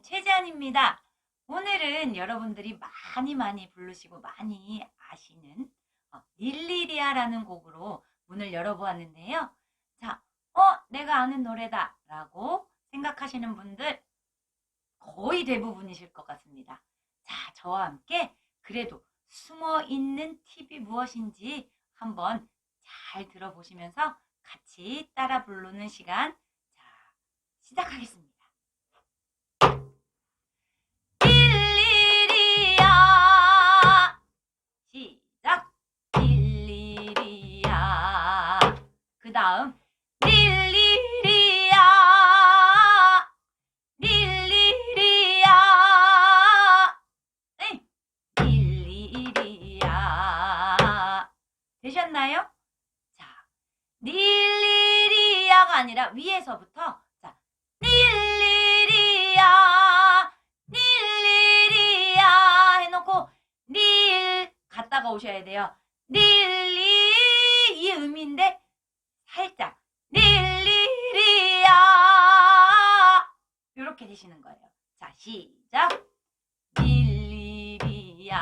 최재한입니다. 오늘은 여러분들이 많이 많이 부르시고 많이 아시는 어, 릴리리아라는 곡으로 문을 열어보았는데요. 자, 어, 내가 아는 노래다 라고 생각하시는 분들 거의 대부분이실 것 같습니다. 자, 저와 함께 그래도 숨어 있는 팁이 무엇인지 한번 잘 들어보시면서 같이 따라 부르는 시간 자, 시작하겠습니다. 시작 릴리리야 그 다음 릴리리야 릴리리야 네. 릴리리야 되셨나요? 자 릴리리야가 아니라 위에서부터 오셔야 돼요. 릴리 이 음인데 살짝 릴리리야 이렇게 되시는 거예요. 자 시작 릴리리야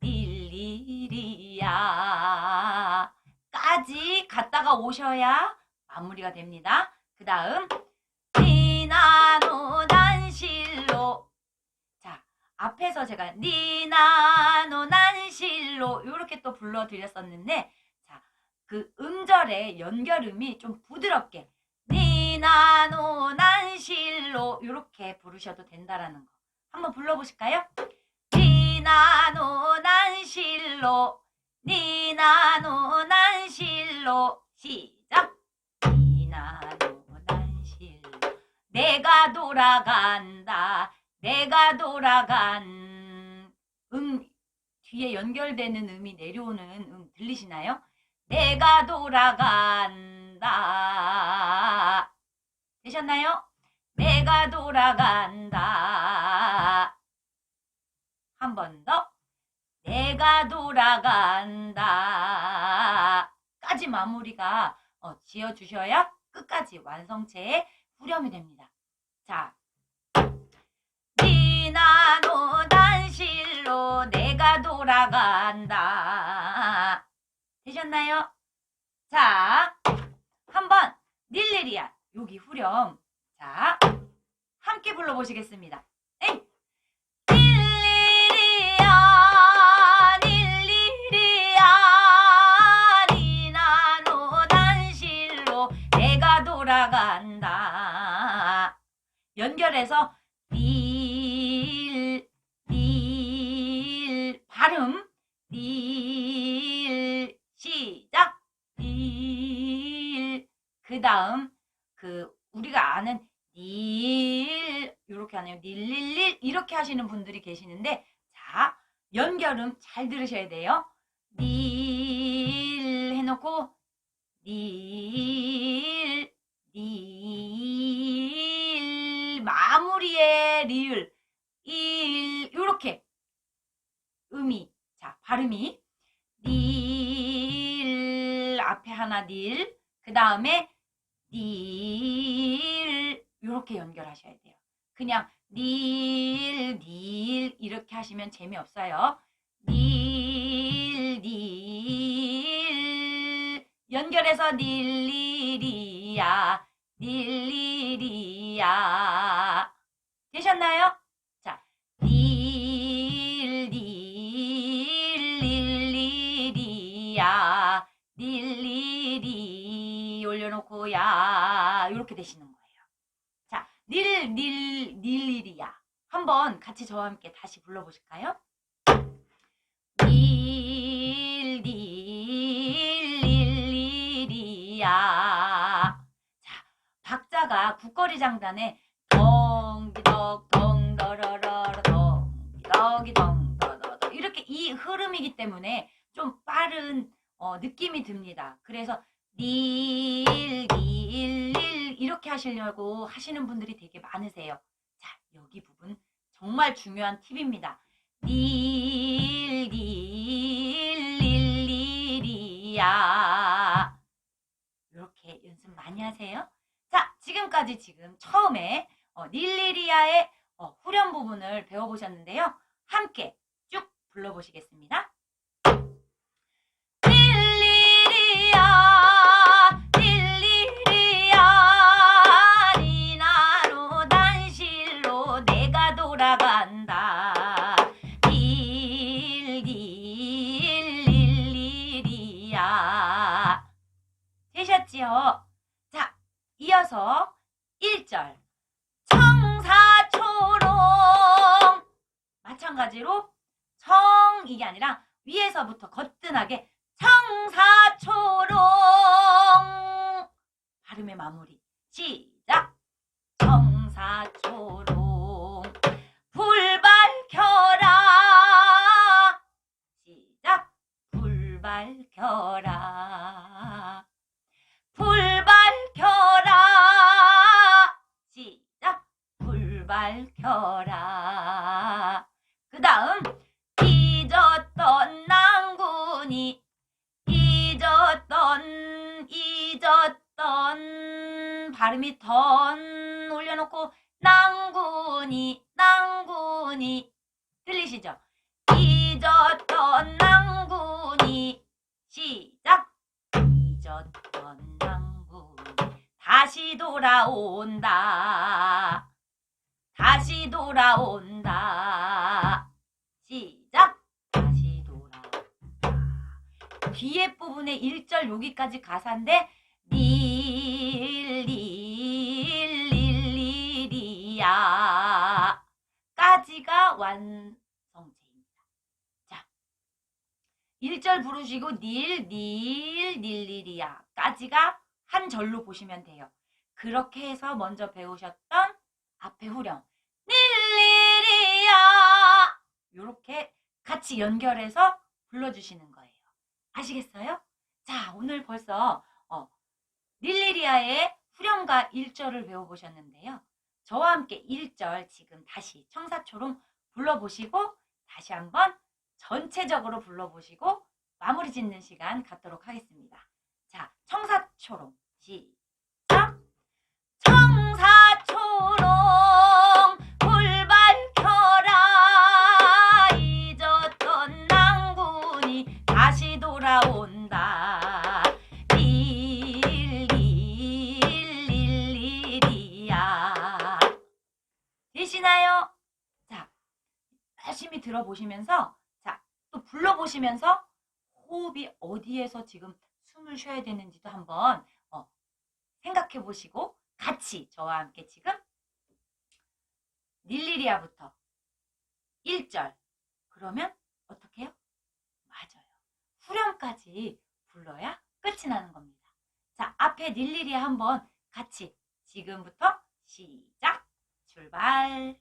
릴리리야 까지 갔다가 오셔야 마무리가 됩니다. 그 다음 니나노 난실로 자 앞에서 제가 니나노 난실로 이렇게 또 불러드렸었는데 자 그 음절의 연결음이 좀 부드럽게 니나노 난실로 이렇게 부르셔도 된다라는 거. 한번 불러보실까요? 니나노 난실로. 니나노 난실로. 시작. 니나노 난실로. 내가 돌아간다. 내가 돌아간 음 뒤에 연결되는 음이 내려오는 음 들리시나요? 내가 돌아간다 되셨나요? 내가 돌아간다 한 번 더 내가 돌아간다 까지 마무리가 어, 지어주셔야 끝까지 완성체의 후렴이 됩니다. 되셨나요? 자, 한번 닐리리아 여기 후렴. 자, 함께 불러보시겠습니다. 에이. 닐리리아 닐리리아 니나노 단실로 내가 돌아간다. 연결해서 시작, 닐, 그 다음, 그, 우리가 아는 닐, 이렇게 하네요. 닐릴릴, 이렇게 하시는 분들이 계시는데, 자, 연결음 잘 들으셔야 돼요. 닐 해놓고, 닐, 닐, 마무리에 리을, 일, 요렇게. 음이, 자, 발음이. 닐, 하나 닐, 그 다음에 닐, 요렇게 연결하셔야 돼요. 그냥 닐, 닐, 이렇게 하시면 재미없어요. 닐, 닐, 연결해서 닐리리야, 닐리리야. 되셨나요? 닐리리 올려놓고 야 이렇게 되시는 거예요. 자, 닐, 닐, 닐리리야. 한번 같이 저와 함께 다시 불러보실까요? 닐, 닐, 릴리리야. 자, 박자가 국거리 장단에 덩기덕 덩더러러러 덩기덕이 덩더러러 이렇게 이 흐름이기 때문에 좀 빠른 어, 느낌이 듭니다. 그래서 닐, 닐, 닐 이렇게 하시려고 하시는 분들이 되게 많으세요. 자, 여기 부분 정말 중요한 팁입니다. 닐, 닐, 릴리리야. 이렇게 연습 많이 하세요. 자, 지금까지 지금 처음에 어, 닐리리아의 어, 후렴 부분을 배워보셨는데요. 함께 쭉 불러보시겠습니다. 닐닐릴리리아 되셨지요? 자 이어서 1절. 청사초롱. 마찬가지로 청 이게 아니라 위에서부터 거뜬하게 청사초롱. 발음의 마무리. 시작. 청사초롱 밝혀라. 불 밝혀라. 시작. 불 밝혀라. 그 다음 잊었던 낭군이 잊었던 잊었던 발음이 던 올려놓고 낭군이 낭군이 들리시죠? 잊었던 낭군이 시작 잊었던 낭군이 다시 돌아온다 다시 돌아온다 시작 다시 돌아온다 뒤에 부분의 1절 여기까지 가사인데 닐릴릴리리야 까지가 완성체입니다. 자, 1절 부르시고 닐, 닐, 닐리리야 까지가 한 절로 보시면 돼요. 그렇게 해서 먼저 배우셨던 앞에 후렴 닐리리야 이렇게 같이 연결해서 불러주시는 거예요. 아시겠어요? 자, 오늘 벌써 어, 릴리리아의 후렴과 1절을 배워보셨는데요. 저와 함께 1절 지금 다시 청사초롱 불러보시고 다시 한번 전체적으로 불러보시고 마무리 짓는 시간 갖도록 하겠습니다. 자, 청사초롱 시작! 청사초롱 불 밝혀라 잊었던 낭군이 다시 릴릴릴리리야 되시나요? 자 열심히 들어보시면서 불러보시면서 호흡이 어디에서 지금 숨을 쉬어야 되는지도 한번 어, 생각해 보시고 같이 저와 함께 지금 닐리리아부터 1절 그러면 어떻게 해요? 맞아요. 후렴까지 불러야 끝이 나는 겁니다. 자, 앞에 닐리리아 한번 같이 지금부터 시작 출발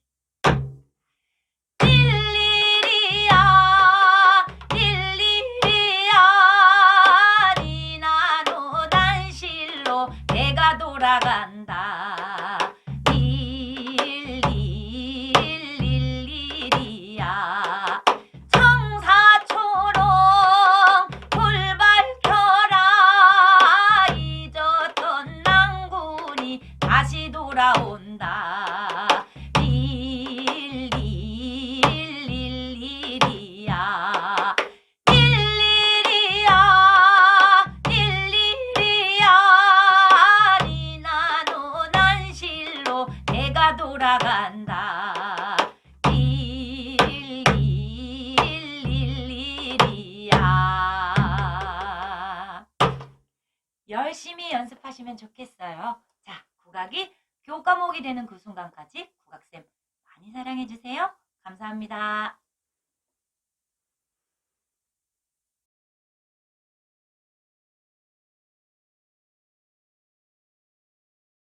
열심히 연습하시면 좋겠어요. 자, 국악이 교과목이 되는 그 순간까지 국악쌤 많이 사랑해주세요. 감사합니다.